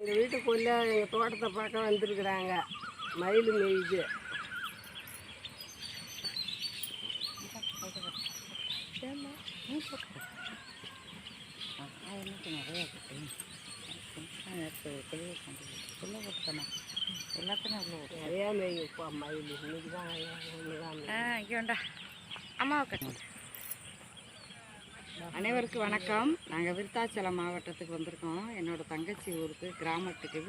எங்கள் வீட்டுக்குள்ளே எங்கள் தோட்டத்தை பார்க்க வந்திருக்குறாங்க. மயில் மேய்து நிறையா அவ்வளோ நிறையா மயில் இன்னைக்கு தான் ஆ அம்மாவை கட்டு அனைவருக்கும் வணக்கம். நாங்கள் விருத்தாச்சலம் மாவட்டத்துக்கு வந்திருக்கோம். என்னோட தங்கச்சி ஊருக்கு கிராமத்துக்கு.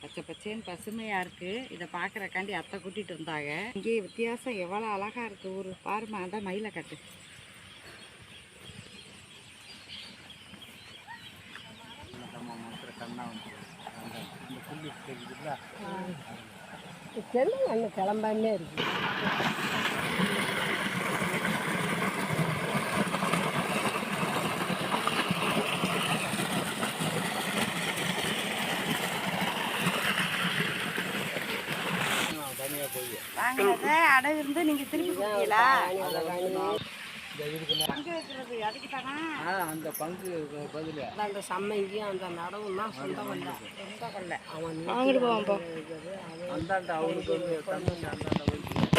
பச்சை பச்சைன்னு பசுமையாக இருக்குது இதை பார்க்குறக்காண்டி அத்தை கூட்டிகிட்டு வந்தாங்க. இங்கே வித்தியாசம் எவ்வளோ அழகாக இருக்குது ஊர். பாருமா அந்த மயிலை கட்டு. செல்லு அண்ணன் கிளம்பாமே இருக்கு. வாங்கினத அடகு இருந்து நீங்கள் திருப்பி கொடுத்தீங்களா? அந்த பங்கு பதில். அந்த சம்மங்கியும் அந்த நடவும் தான் சொந்தம் இல்லை ரொம்ப கொள்ள அவன் வாங்கிட்டு போவோம் அந்தாண்ட அவருக்கு வந்து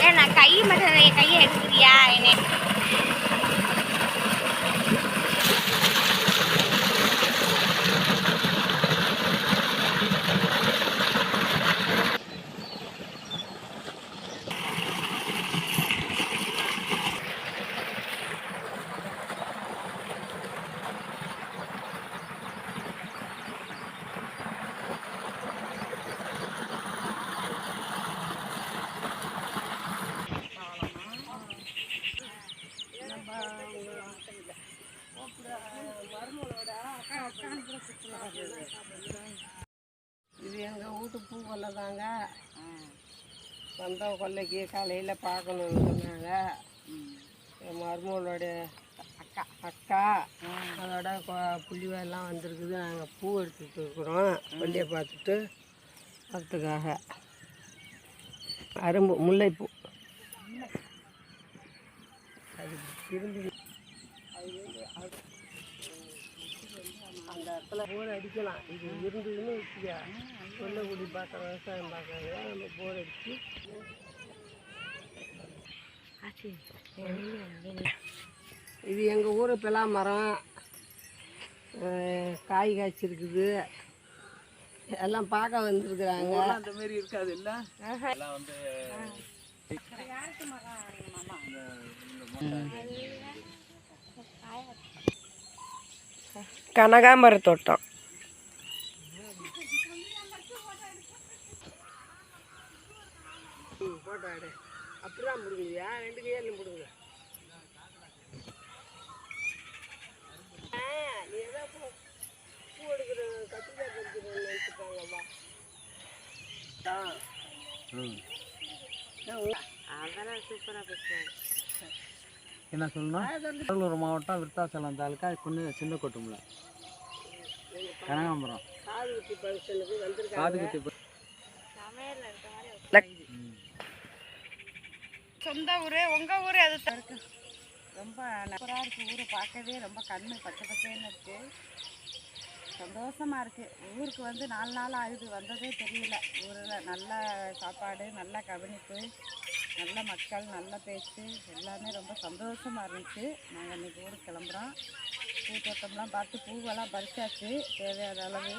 ஏன் நான் கை மட்டும் என் கையை எடுக்கிறியா என்ன? இது எங்கள் வீட்டு பூ கொல்லை தாங்க. வந்த கொல்லைக்கு காலையில் பார்க்கணுன்னு சொன்னாங்க. என் மருமகளோட அக்கா. அக்கா அதோட புள்ளிவெல்லாம் வந்திருக்குது. நாங்கள் பூ எடுத்துட்டு இருக்கிறோம். வண்டியை பார்த்துட்டு அதுக்காக அரும்பு முல்லைப்பூ. அது திரும்பி அது வந்து அது- இடத்துல போர் அடிக்கலாம். இது இருந்ததுன்னு வச்சுக்க. கொல்லக்குடி பார்க்க விவசாயம் பார்க்கறவங்க நம்ம போர் அடிச்சு. இது எங்கள் ஊர் பிலா மரம் காய் காய்ச்சிருக்குது. எல்லாம் பார்க்க வந்திருக்குறாங்க. அந்த மாதிரி இருக்காது இல்ல? எல்லாம் வந்து ஏதோ பூ பூ எடுக்கிற கத்திரிக்காய் பறிக்கிறேன்னு நினச்சிப்பாங்கப்பா அதெல்லாம் சூப்பராக பேசுவாங்க என்ன சொல்லணும் கடலூர் மாவட்டம் விருத்தாச்சலம் தாலுக்கா குன்னு சின்ன கொட்டுமுல கனகாம்பரம். காதுகுத்தி சொந்த ஊர் உங்கள் ஊர் அது இருக்கு ரொம்ப சூப்பராக இருக்குது ஊரை பார்க்கவே ரொம்ப கண்ணு பச்சை பச்சைன்னு இருக்குது சந்தோஷமாக இருக்குது ஊருக்கு வந்து நாலு நாள் ஆகுது. வந்ததே தெரியல. ஊரில் நல்ல சாப்பாடு நல்ல கவனிப்பு நல்ல மக்கள் நல்ல பேச்சு எல்லாமே ரொம்ப சந்தோஷமாக இருந்துச்சு. நாங்கள் இன்றைக்கி ஊருக்கு கிளம்புறோம். பூ தோட்டம்லாம் பார்த்து பூவெல்லாம் பறிச்சாச்சு. தேவையான அளவு